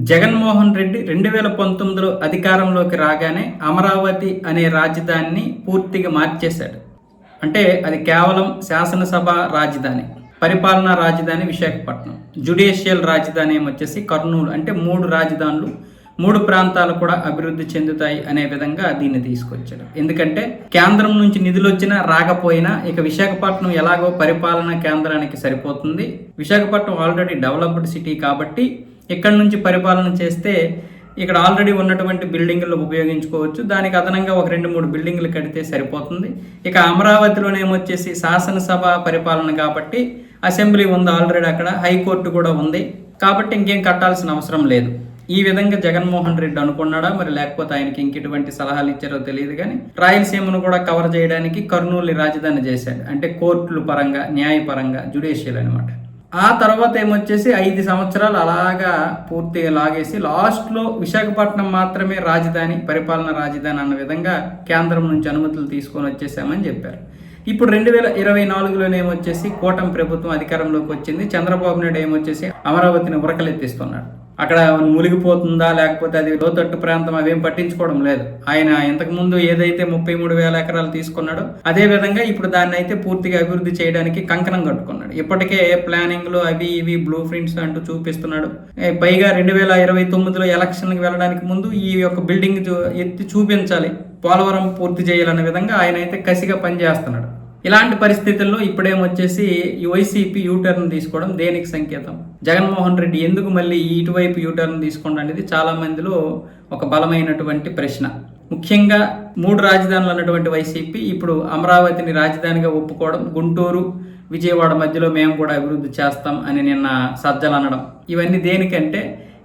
జగన్మోహన్ రెడ్డి రెండు వేల పంతొమ్మిదిలో అధికారంలోకి రాగానే అమరావతి అనే రాజధానిని పూర్తిగా మార్చేశాడు. అంటే అది కేవలం శాసనసభ రాజధాని పరిపాలనా రాజధాని విశాఖపట్నం. జుడిషియల్ రాజధాని వచ్చేసి కర్నూలు. అంటే మూడు రాజధానులు మూడు ప్రాంతాలు కూడా అభివృద్ధి చెందుతాయి అనే విధంగా దీన్ని తీసుకొచ్చాడు. ఎందుకంటే కేంద్రం నుంచి నిధులు వచ్చినా రాకపోయినా ఇక విశాఖపట్నం ఎలాగో పరిపాలనా కేంద్రానికి సరిపోతుంది. విశాఖపట్నం ఆల్రెడీ డెవలప్డ్ సిటీ కాబట్టి ఇక్కడ నుంచి పరిపాలన చేస్తే ఇక్కడ ఆల్రెడీ ఉన్నటువంటి బిల్డింగ్లు ఉపయోగించుకోవచ్చు. దానికి అదనంగా ఒక రెండు మూడు బిల్డింగ్లు కడితే సరిపోతుంది. ఇక అమరావతిలోనేమొచ్చేసి శాసనసభ పరిపాలన కాబట్టి అసెంబ్లీ ఉంది ఆల్రెడీ అక్కడ హైకోర్టు కూడా ఉంది. కాబట్టి ఇంకేం కట్టాల్సిన అవసరం లేదు. ఈ విధంగా జగన్మోహన్ రెడ్డి అనుకున్నాడా? మరి లేకపోతే ఆయనకి ఇంకెటువంటి సలహాలు ఇచ్చారో తెలియదు కానీ రాయలసీమను కూడా కవర్ చేయడానికి కర్నూలు రాజధాని చేశాడు. అంటే కోర్టుల పరంగా న్యాయపరంగా జుడిషియల్ అనమాట. ఆ తర్వాత ఏమొచ్చేసి ఐదు సంవత్సరాలు అలాగా పూర్తిగా లాగేసి లాస్ట్లో విశాఖపట్నం మాత్రమే రాజధాని పరిపాలన రాజధాని అన్న విధంగా కేంద్రం నుంచి అనుమతులు తీసుకొని వచ్చేసామని చెప్పారు. ఇప్పుడు రెండు వేల ఇరవై నాలుగులోనే ఏమొచ్చేసి కూటమి ప్రభుత్వం అధికారంలోకి వచ్చింది. చంద్రబాబు నాయుడు ఏమొచ్చేసి అమరావతిని ఉరకలెత్తిస్తున్నాడు. అక్కడ మునిగిపోతుందా లేకపోతే అది లోతట్టు ప్రాంతం అవేం పట్టించుకోవడం లేదు. ఆయన ఇంతకుముందు ఏదైతే ముప్పై మూడు వేల ఎకరాలు తీసుకున్నాడో అదే విధంగా ఇప్పుడు దాన్ని అయితే పూర్తిగా అభివృద్ధి చేయడానికి కంకణం కట్టుకున్నాడు. ఇప్పటికే ప్లానింగ్లు అవి ఇవి బ్లూ ప్రింట్స్ అంటూ చూపిస్తున్నాడు. పైగా రెండు వేల ఇరవై తొమ్మిదిలో ఎలక్షన్కి వెళ్ళడానికి ముందు ఈ యొక్క బిల్డింగ్ చూ- ఎత్తి చూపించాలి. పోలవరం పూర్తి చేయాలనే విధంగా ఆయన అయితే కసిగా పనిచేస్తున్నాడు. ఇలాంటి పరిస్థితుల్లో ఇప్పుడేమొచ్చేసి వైసీపీ యూటర్న్ తీసుకోవడం దేనికి సంకేతం? జగన్మోహన్ రెడ్డి ఎందుకు మళ్ళీ ఇటువైపు యూటర్న్ తీసుకోవడం అనేది చాలా మందిలో ఒక బలమైనటువంటి ప్రశ్న. ముఖ్యంగా మూడు రాజధానులు అన్నటువంటి వైసీపీ ఇప్పుడు అమరావతిని రాజధానిగా ఒప్పుకోవడం గుంటూరు విజయవాడ మధ్యలో మేము కూడా అభివృద్ధి చేస్తాం అని నిన్న సజ్జలు అనడం. ఇవన్నీ దేనికంటే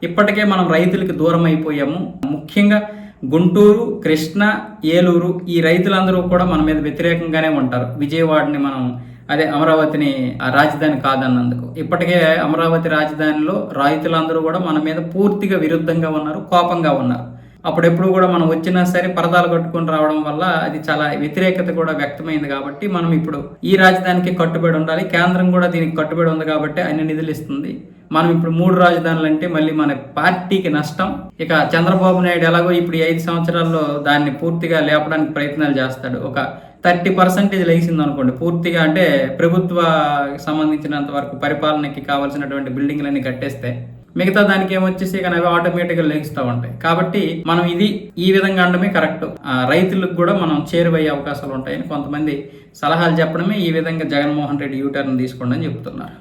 ఇప్పటికే మనం రైతులకు దూరం అయిపోయాము. ముఖ్యంగా గుంటూరు కృష్ణ ఏలూరు ఈ రైతులందరూ కూడా మన మీద వ్యతిరేకంగానే ఉంటారు. విజయవాడని మనం అదే అమరావతిని ఆ రాజధాని కాదన్నందుకు. ఇప్పటికే అమరావతి రాజధానిలో రైతులందరూ కూడా మన మీద పూర్తిగా విరుద్ధంగా ఉన్నారు కోపంగా ఉన్నారు. అప్పుడెప్పుడు కూడా మనం వచ్చినా సరే పరదాలు కట్టుకొని రావడం వల్ల అది చాలా వ్యతిరేకత కూడా వ్యక్తమైంది కాబట్టి మనం ఇప్పుడు ఈ రాజధానికి కట్టుబడి ఉండాలి. కేంద్రం కూడా దీనికి కట్టుబడి ఉంది కాబట్టి అన్ని నిధులు ఇస్తుంది. మనం ఇప్పుడు మూడు రాజధానులు అంటే మళ్ళీ మన పార్టీకి నష్టం. ఇక చంద్రబాబు నాయుడు ఎలాగో ఇప్పుడు ఐదు సంవత్సరాల్లో దాన్ని పూర్తిగా లేపడానికి ప్రయత్నాలు చేస్తాడు. ఒక థర్టీ పర్సెంటేజ్ లేచింది అనుకోండి. పూర్తిగా అంటే ప్రభుత్వ సంబంధించినంత వరకు పరిపాలనకి కావాల్సినటువంటి బిల్డింగ్లన్నీ కట్టేస్తే మిగతా దానికి ఏమొచ్చేసి ఇక అవి ఆటోమేటిక్గా లెగిస్తూ ఉంటాయి. కాబట్టి మనం ఇది ఈ విధంగా అనడమే కరెక్ట్. రైతులకు కూడా మనం చేరువయ్యే అవకాశాలు ఉంటాయని కొంతమంది సలహాలు చెప్పడమే ఈ విధంగా జగన్మోహన్ రెడ్డి యూటర్న్ తీసుకోండి అని చెప్తున్నారు.